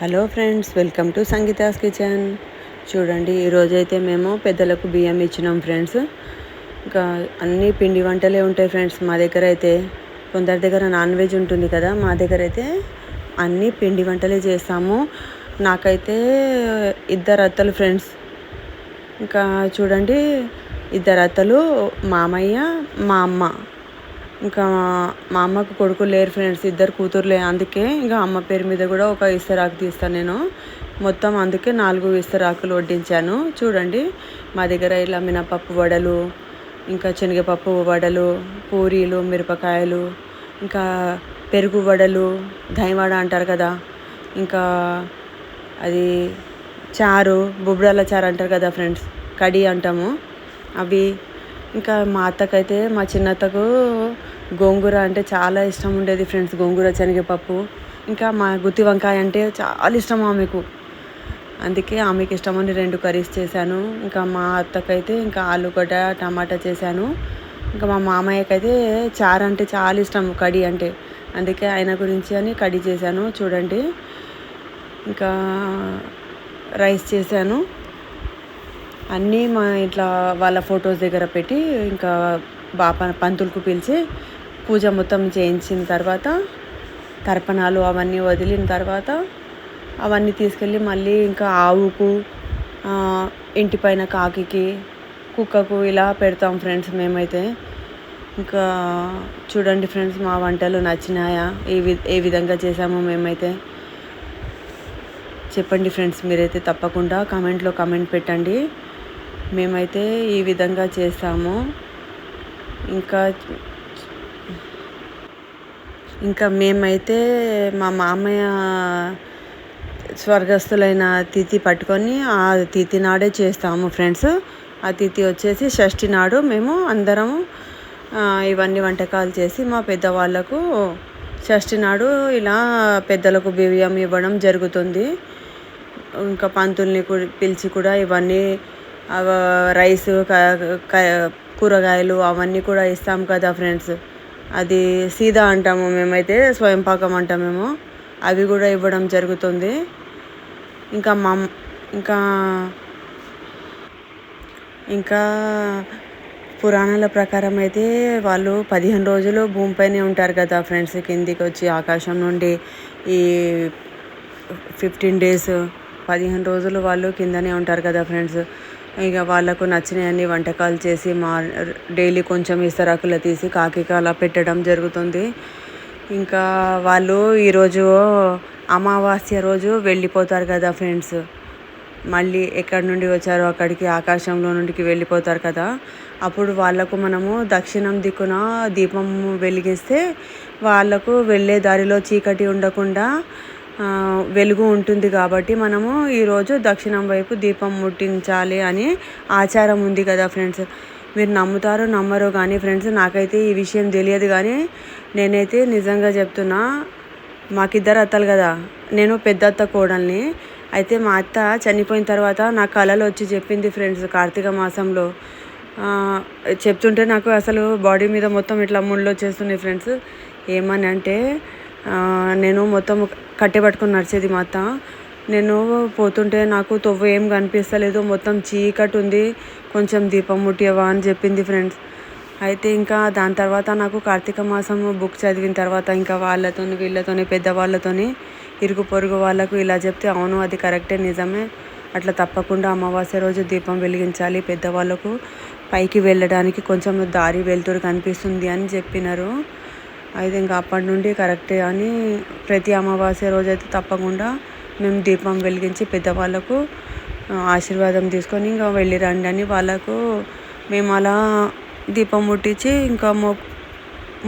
Hello friends welcome to Sangeetha's kitchen. చూడండి ఈరోజైతే మేము పెద్దలకు బియ్యం ఇచ్చినాం ఫ్రెండ్స్. ఇంకా అన్ని పిండి వంటలే ఉంటాయి ఫ్రెండ్స్ మా దగ్గర అయితే. కొందరి దగ్గర నాన్ వెజ్ ఉంటుంది కదా మా దగ్గర అయితే అన్నీ పిండి వంటలే చేస్తాము. నాకైతే ఇద్దరు అత్తలు ఫ్రెండ్స్. ఇంకా చూడండి ఇద్దరు అత్తలు మామయ్య మా అమ్మ. ఇంకా మా అమ్మకు కొడుకు లేరు ఫ్రెండ్స్ ఇద్దరు కూతురులే అందుకే ఇంకా అమ్మ పేరు మీద కూడా ఒక ఇస్తరాకు తీస్తాను నేను. మొత్తం అందుకే నాలుగు ఇస్తరాకులు వడ్డించాను. చూడండి మా దగ్గర ఇలా మినపప్పు వడలు ఇంకా శనగపప్పు వడలు పూరీలు మిరపకాయలు ఇంకా పెరుగు వడలు దహివడ అంటారు కదా ఇంకా అది చారు బుబ్బడాల చారు అంటారు కదా ఫ్రెండ్స్ కడి అంటాము. అవి ఇంకా మా అత్తకైతే మా చిన్నత్తకు గోంగూర అంటే చాలా ఇష్టం ఉండేది ఫ్రెండ్స్ గోంగూర శనగపప్పు. ఇంకా మా గుత్తి వంకాయ అంటే చాలా ఇష్టం ఆమెకు. అందుకే ఆమెకి ఇష్టమని రెండు కర్రీస్ చేశాను. ఇంకా మా అత్తకైతే ఇంకా ఆలుగడ్డ టమాటా చేశాను. ఇంకా మా మామయ్యకైతే చారు అంటే చాలా ఇష్టం కడి అంటే. అందుకే ఆయన గురించి అని కడి చేశాను చూడండి. ఇంకా రైస్ చేశాను. అన్నీ మా ఇట్లా వాళ్ళ ఫొటోస్ దగ్గర పెట్టి ఇంకా బాప పంతులకు పిలిచి పూజ మొత్తం చేయించిన తర్వాత తర్పణాలు అవన్నీ వదిలిన తర్వాత అవన్నీ తీసుకెళ్ళి మళ్ళీ ఇంకా ఆవుకు ఇంటి పైన కాకికి కుక్కకు ఇలా పెడతాం ఫ్రెండ్స్ మేమైతే. ఇంకా చూడండి ఫ్రెండ్స్ మా వంటలు నచ్చినాయా? ఏ వి ఏ విధంగా చేసామో మేమైతే. చెప్పండి ఫ్రెండ్స్ మీరైతే తప్పకుండా కామెంట్లో కామెంట్ పెట్టండి. మేమైతే ఈ విధంగా చేస్తాము ఇంకా ఇంకా మేమైతే మా మామయ్య స్వర్గస్థులైన తిథి పట్టుకొని ఆ తిథి నాడే చేస్తాము ఫ్రెండ్స్. ఆ తిథి వచ్చేసి షష్ఠి నాడు మేము అందరం ఇవన్నీ వంటకాలు చేసి మా పెద్దవాళ్ళకు షష్ఠి నాడు ఇలా పెద్దలకు బియ్యం ఇవ్వడం జరుగుతుంది. ఇంకా పంతుల్ని పిలిచి కూడా ఇవన్నీ రైస్ కూరగాయలు అవన్నీ కూడా ఇస్తాం కదా ఫ్రెండ్స్. అది సీదా అంటాము మేమైతే స్వయం పాకం అంటాం మేము. అవి కూడా ఇవ్వడం జరుగుతుంది. ఇంకా మా ఇంకా ఇంకా పురాణాల ప్రకారం అయితే వాళ్ళు పదిహేను రోజులు భూమిపైనే ఉంటారు కదా ఫ్రెండ్స్ కిందికి వచ్చి ఆకాశం నుండి ఈ ఫిఫ్టీన్ డేస్ పదిహేను రోజులు వాళ్ళు కిందనే ఉంటారు కదా ఫ్రెండ్స్. ఇక వాళ్ళకు నచ్చినవన్నీ వంటకాలు చేసి మా డైలీ కొంచెం ఇస్తరాకులు తీసి కాకికి అలా పెట్టడం జరుగుతుంది. ఇంకా వాళ్ళు ఈరోజు అమావాస్య రోజు వెళ్ళిపోతారు కదా ఫ్రెండ్స్. మళ్ళీ ఎక్కడి నుండి వచ్చారో అక్కడికి ఆకాశంలో నుండికి వెళ్ళిపోతారు కదా. అప్పుడు వాళ్ళకు మనము దక్షిణం దిక్కున దీపం వెలిగిస్తే వాళ్ళకు వెళ్ళే దారిలో చీకటి ఉండకుండా వెలుగు ఉంటుంది కాబట్టి మనము ఈరోజు దక్షిణం వైపు దీపం ముట్టించాలి అని ఆచారం ఉంది కదా ఫ్రెండ్స్. మీరు నమ్ముతారో నమ్మరో కానీ ఫ్రెండ్స్ నాకైతే ఈ విషయం తెలియదు కానీ నేనైతే నిజంగా చెప్తున్నా మాకిద్దరు అత్తలు కదా. నేను పెద్ద అత్త కోడల్ని. అయితే మా అత్త చనిపోయిన తర్వాత నా కళలో వచ్చి చెప్పింది ఫ్రెండ్స్ కార్తీక మాసంలో. చెప్తుంటే నాకు అసలు బాడీ మీద మొత్తం ఇట్లా ముళ్ళు వచ్చేస్తున్నాయి ఫ్రెండ్స్. ఏమని అంటే నేను మొత్తం కట్టె పట్టుకొని నడిచేది మా అత్త. నేను పోతుంటే నాకు తొవ్వ ఏం కనిపిస్తలేదు. మొత్తం చీకటి ఉంది. కొంచెం దీపం ముట్టియవా అని చెప్పింది ఫ్రెండ్స్. అయితే ఇంకా దాని తర్వాత నాకు కార్తీక మాసం బుక్ చదివిన తర్వాత ఇంకా వాళ్ళతో వీళ్ళతోని పెద్దవాళ్ళతోని ఇరుగు పొరుగు వాళ్ళకు ఇలా చెప్తే అవును అది కరెక్టే నిజమే. అట్లా తప్పకుండా అమావాస్య రోజు దీపం వెలిగించాలి పెద్దవాళ్ళకు. పైకి వెళ్ళడానికి కొంచెం దారి వెళ్తురు కనిపిస్తుంది అని చెప్పినారు. అయితే ఇంకా అప్పటి నుండి కరెక్టే అని ప్రతి అమావాస్య రోజైతే తప్పకుండా మేము దీపం వెలిగించి పెద్దవాళ్ళకు ఆశీర్వాదం తీసుకొని ఇంకా వెళ్ళి రండి అని వాళ్ళకు మేము అలా దీపం ముట్టించి ఇంకా మొ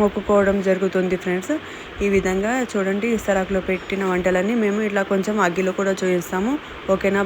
మొక్కుకోవడం జరుగుతుంది ఫ్రెండ్స్. ఈ విధంగా చూడండి ఇస్తరాకులో పెట్టిన వంటలన్నీ మేము ఇట్లా కొంచెం అగ్గిలో కూడా చూపిస్తాము. ఓకేనా